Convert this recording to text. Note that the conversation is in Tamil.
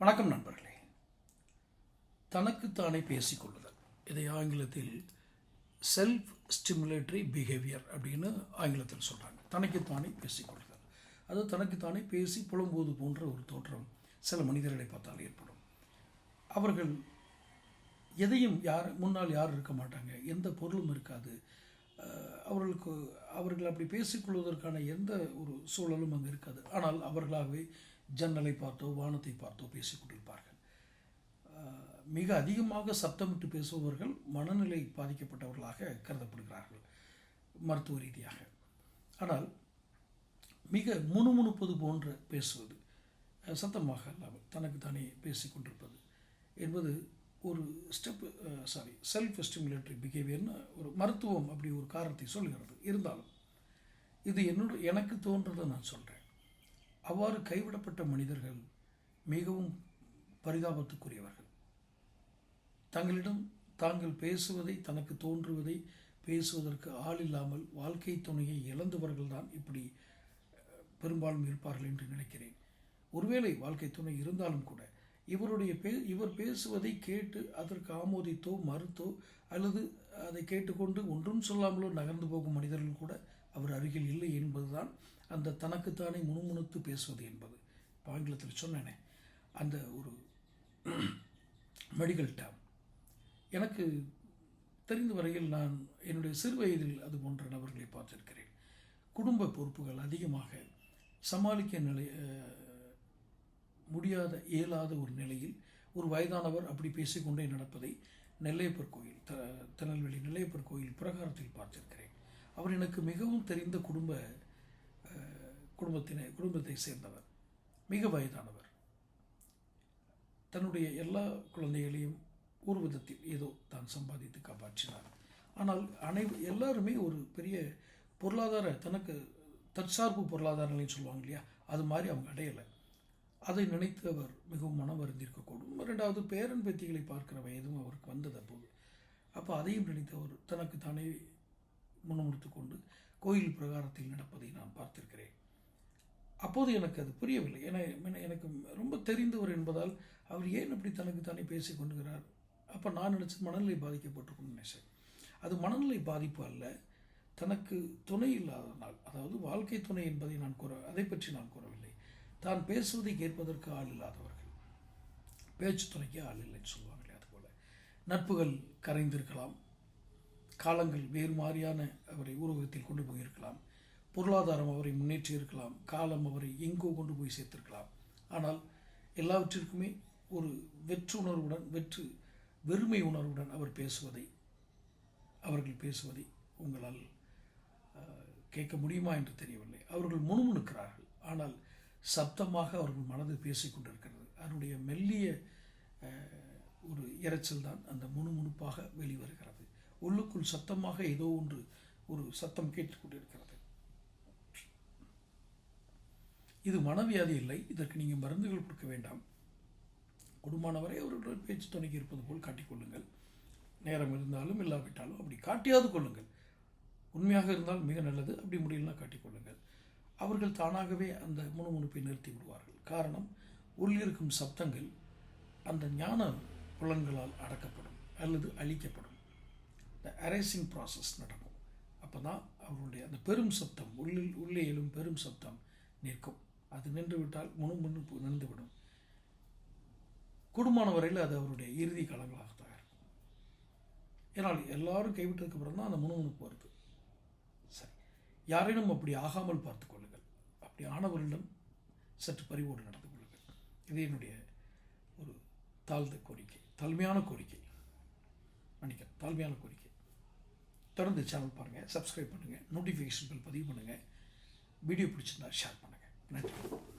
வணக்கம் நண்பர்களே. தனக்குத்தானே பேசிக்கொள்ளுதல். இதை ஆங்கிலத்தில் செல்ஃப் ஸ்டிமுலேட்டரி பிஹேவியர் அப்படின்னு ஆங்கிலத்தில் சொல்கிறாங்க தனக்குத்தானே பேசிக்கொள்ளுதல். அது தனக்குத்தானே பேசி புலம்போது போன்ற ஒரு தோற்றம் சில மனிதர்களை பார்த்தால் ஏற்படும். அவர்கள் எதையும் யார் முன்னால் யாரும் இருக்க மாட்டாங்க? எந்த பொருளும் இருக்காது. அஹ், அவர்களுக்கு அவர்கள் அப்படி பேசிக்கொள்வதற்கான எந்த ஒரு சூழலும் அங்கே இருக்காது. ஆனால் அவர்களாகவே ஜன்னலை பார்த்தோ வானத்தை பார்த்தோ பேசிக்கொண்டிருப்பார்கள் மிக அதிகமாக சத்தமிட்டு பேசுபவர்கள் மனநிலை பாதிக்கப்பட்டவர்களாக கருதப்படுகிறார்கள் மருத்துவ ரீதியாக. ஆனால் மிக முணுமுணுப்பது போன்ற பேசுவது சத்தமாக சத்தமாக அல்லாமல் தனக்குத்தானே பேசிக்கொண்டிருப்பது என்பது ஒரு ஸ்டெப் சாரி செல்ஃப் ஸ்டிமுலேட்டரி பிஹேவியர்னு ஒரு மருத்துவம் அப்படி ஒரு காரணத்தை சொல்கிறது இருந்தாலும் இது என்னோட எனக்கு தோன்றதை நான் சொல்கிறேன் அவ்வாறு கைவிடப்பட்ட மனிதர்கள் மிகவும் பரிதாபத்துக்குரியவர்கள். தங்களிடம் தாங்கள் பேசுவதை தனக்கு தோன்றுவதை பேசுவதற்கு ஆள் இல்லாமல் வாழ்க்கை துணையை இழந்தவர்கள் தான் இப்படி பெரும்பாலும் இருப்பார்கள் என்று நினைக்கிறேன். ஒருவேளை வாழ்க்கை துணை இருந்தாலும் கூட இவருடைய பே இவர் பேசுவதை கேட்டு அதற்கு ஆமோதித்தோ மறுத்தோ அல்லது அதை கேட்டுக்கொண்டு ஒன்றும் சொல்லாமலோ நகர்ந்து போகும் மனிதர்கள் கூட அவர் அருகில் இல்லை என்பதுதான் அந்த தனக்குத்தானே முணுமுணுத்து பேசுவது என்பது. இப்போ ஆங்கிலத்தில் சொன்னேனே அந்த ஒரு மெடிக்கல் டேம் எனக்கு தெரிந்த வரையில் நான் என்னுடைய சிறு வயதில் அது போன்ற நபர்களை பார்த்திருக்கிறேன். குடும்ப பொறுப்புகள் அதிகமாக சமாளிக்க நிலை முடியாத இயலாத ஒரு நிலையில் ஒரு வயதானவர் அப்படி பேசிக்கொண்டே நடப்பதை நெல்லையப்பர் கோயில் த திருநெல்வேலி நெல்லையப்பர் கோயில் பிரகாரத்தில் பார்த்திருக்கிறேன். அவர் எனக்கு மிகவும் தெரிந்த குடும்ப குடும்பத்தினை குடும்பத்தை சேர்ந்தவர். மிக வயதானவர். தன்னுடைய எல்லா குழந்தைகளையும் ஒரு விதத்தில் ஏதோ தான் சம்பாதித்து காப்பாற்றினார். ஆனால் அனை எல்லாருமே ஒரு பெரிய பொருளாதார தனக்கு தற்சார்பு பொருளாதார நிலைன்னு சொல்லுவாங்க இல்லையா? அது மாதிரி அவங்க அடையலை. அதை நினைத்து அவர் மிகவும் மனம் வருந்திருக்கக்கூடும் ரெண்டாவது பேரன் பேத்திகளை பார்க்கிற வயதும் அவருக்கு வந்தது அப்போது. அப்போ அதையும் நினைத்து அவர் தனக்கு தானே முன்னெடுத்து கொண்டு கோயில் பிரகாரத்தில் நடப்பதை நான் பார்த்திருக்கிறேன். அப்போது எனக்கு அது புரியவில்லை. ஏன்னா என- எனக்கு ரொம்ப தெரிந்தவர் என்பதால் அவர் ஏன் இப்படி தனக்கு தானே பேசி கொண்டுகிறார்? அப்போ நான் நினச்சது மனநிலை பாதிக்கப்பட்டிருக்கும்னு நினைச்சேன். அது மனநிலை பாதிப்பு அல்ல. தனக்கு துணை இல்லாதனால் அதாவது வாழ்க்கை துணை என்பதை நான் கூற அதை பற்றி நான் கூறவில்லை. தான் பேசுவதை கேட்பதற்கு ஆள் இல்லாதவர்கள். பேச்சு துணைக்கு ஆள் இல்லைன்னு சொல்லுவாங்களே அதுபோல். நட்புகள் கரைந்திருக்கலாம். காலங்கள் வேறு மாதிரியான அவரை ஊரகத்தில் கொண்டு போயிருக்கலாம். பொருளாதாரம் அவரை முன்னேற்றி இருக்கலாம். காலம் அவரை எங்கோ கொண்டு போய் சேர்த்திருக்கலாம். ஆனால் எல்லாவற்றிற்குமே ஒரு வெற்று உணர்வுடன் வெற்று வெறுமை உணர்வுடன் அவர் பேசுவதை அவர்கள் பேசுவதை உங்களால் கேட்க முடியுமா என்று தெரியவில்லை. அவர்கள் முணுமுணுக்கிறார்கள். ஆனால் சப்தமாக அவர்கள் மனது பேசிக் கொண்டிருக்கிறது. அதனுடைய மெல்லிய ஒரு இரைச்சல் தான் அந்த முணுமுணுப்பாக வெளிவருகிறது. உள்ளுக்குள் சத்தமாக ஏதோ ஒன்று ஒரு சத்தம் கேட்டுக்கொண்டிருக்கிறது இது மனவியாதி இல்லை. இதற்கு நீங்கள் மருந்துகள் கொடுக்க வேண்டாம். குடும்பமானவரை அவர்களுடன் பேச்சு துணைக்கு இருப்பது போல் காட்டிக்கொள்ளுங்கள் நேரம் இருந்தாலும் இல்லாவிட்டாலும் அப்படி காட்டியாவது கொள்ளுங்கள். உண்மையாக இருந்தால் மிக நல்லது. அப்படி முடியலனா காட்டிக்கொள்ளுங்கள் அவர்கள் தானாகவே அந்த முணுமுணுப்பை நிறுத்தி விடுவார்கள். காரணம் உள்ளிருக்கும் சப்தங்கள் அந்த ஞான புலன்களால் அடக்கப்படும் அல்லது அழிக்கப்படும். இந்த அரேசிங் ப்ராசஸ் நடக்கும். அப்போ தான் அவருடைய அந்த பெரும் சப்தம் உள்ளில் உள்ளே எழும் பெரும் சப்தம் நிற்கும். அது நின்று விட்டால் முணுமுணுப்பு நின்றுவிடும். குடும்பமான வரையில் அது அவருடைய இறுதி காலங்களாக தான் இருக்கும். ஏன்னால் எல்லாரும் கைவிட்டதுக்கு அப்புறம் தான் அந்த முணுமுணுப்பு வருது. சரி. யாரேனும் அப்படி ஆகாமல் பார்த்துக்கொள்ளுங்கள் அப்படி ஆனவர்களிடம் சற்று பறிவோடு நடந்து கொள்ளுங்கள். இது என்னுடைய ஒரு தாழ்ந்த கோரிக்கை. தாழ்மையான கோரிக்கை. மன்னிக்க தாழ்மையான கோரிக்கை. தொடர்ந்து சேனல் பாருங்கள் சப்ஸ்கிரைப் பண்ணுங்கள் நோட்டிஃபிகேஷன் பில் பதிவு பண்ணுங்கள் வீடியோ பிடிச்சிருந்தா ஷேர் பண்ணுங்கள் நன்றி.